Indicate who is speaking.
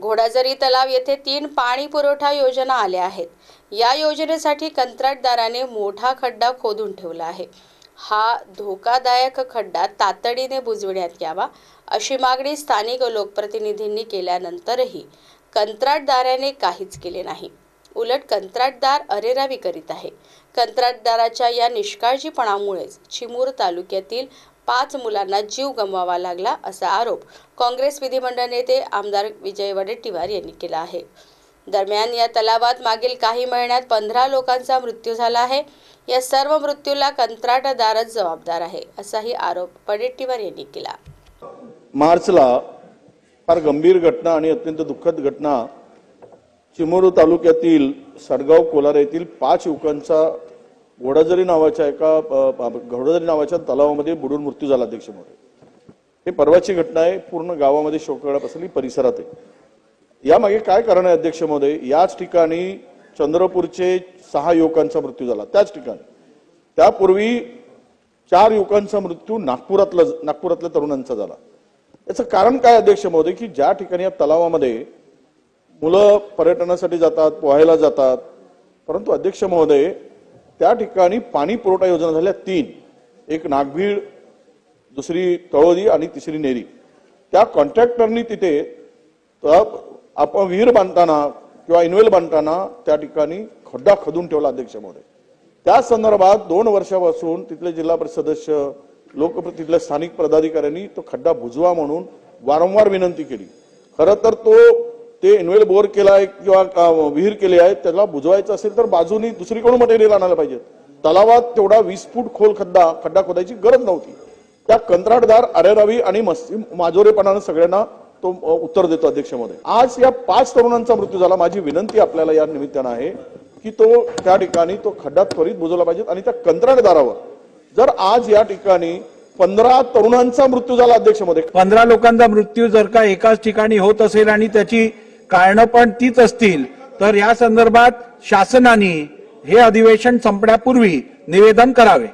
Speaker 1: घोडाझरी तलाव येथे तीन पाणी पुरवठा योजना आल्या आहेत. या योजनेसाठी कंत्राटदाराने मोठा खड्डा खोदून ठेवला आहे. हा धोकादायक खड्डा तातडीने बुजविण्यात यावा अशी मागणी स्थानिक लोकप्रतिनिधींनी केल्यानंतरही कंत्राटदाराने काहीच केले नाही. उलट कंत्राटदार अरेरावी करीत आहे. कंत्राटदाराच्या या निष्काळजीपणामुळेच चिमूर तालुक्यातील पाच मुलांना जीव गमवावा लागला असा आरोप काँग्रेस विधिमंडळ नेते आमदार विजय वडेट्टीवार यांनी केला आहे. दरम्यान या तलावात मागील काही महिन्यात पंधरा लोकांचा मृत्यू झाला आहे. या सर्व मृत्यूला कंत्राटदारच जबाबदार आहे असाही आरोप वडेट्टीवार यांनी केला.
Speaker 2: मार्चला फार गंभीर घटना आणि अत्यंत दुःखद घटना चिमूर तालुक्यातील सडगाव कोलारा येथील पाच युवकांचा घोडाझरी नावाच्या एका अ, घोडाझरी नावाच्या तलावामध्ये बुडून मृत्यू झाला अध्यक्ष महोदय हे परवाची घटना आहे. पूर्ण गावामध्ये शोककळा पसरली परिसरात आहे. यामागे काय कारण आहे अध्यक्ष महोदय? याच ठिकाणी चंद्रपूरचे सहा युवकांचा मृत्यू झाला. त्याच ठिकाणी. त्यापूर्वी चार युवकांचा मृत्यू नागपुरातला नागपुरातल्या तरुणांचा झाला. याचं कारण काय अध्यक्ष महोदय? की ज्या ठिकाणी या तलावामध्ये मुलं पर्यटनासाठी जातात पोहायला जातात परंतु अध्यक्ष महोदय त्या ठिकाणी पाणी पुरवठा योजना झाल्या तीन. एक नागभीड दुसरी तळोदी आणि तिसरी नेरी. त्या कॉन्ट्रॅक्टरनी तिथे आपण विहीर बांधताना किंवा इनवेल बांधताना त्या ठिकाणी खड्डा खदून ठेवला अध्यक्ष महोदय. त्या संदर्भात दोन वर्षापासून तिथले जिल्हा परिषद सदस्य लोक तिथल्या स्थानिक पदाधिकाऱ्यांनी तो खड्डा बुजवा म्हणून वारंवार विनंती केली. खरं तर तो ते इनवेल बोर केलाय किंवा विहीर केली आहे त्याला बुजवायचं असेल तर बाजूनी दुसरीकडून मटेरियल आणायला पाहिजे तलावात तेवढा वीस फूट खोल खड्डा खड्डा खोदायची गरज नव्हती. त्या कंत्राटदार अरेरावी आणि मस्ती माजोरेपणानं सगळ्यांना तो उत्तर देतो अध्यक्षमध्ये. आज या पाच तरुणांचा मृत्यू झाला. माझी विनंती आपल्याला या निमित्तानं आहे की तो त्या ठिकाणी तो खड्डा त्वरित बुजवला पाहिजे आणि त्या कंत्राटदारावर जर आज या ठिकाणी पंधरा तरुणांचा मृत्यू झाला अध्यक्षमध्ये.
Speaker 3: पंधरा लोकांचा मृत्यू जर का एकाच ठिकाणी होत असेल आणि त्याची कारणं पण तीच असतील. तर या संदर्भात शासनाने हे अधिवेशन संपण्यापूर्वी निवेदन करावे.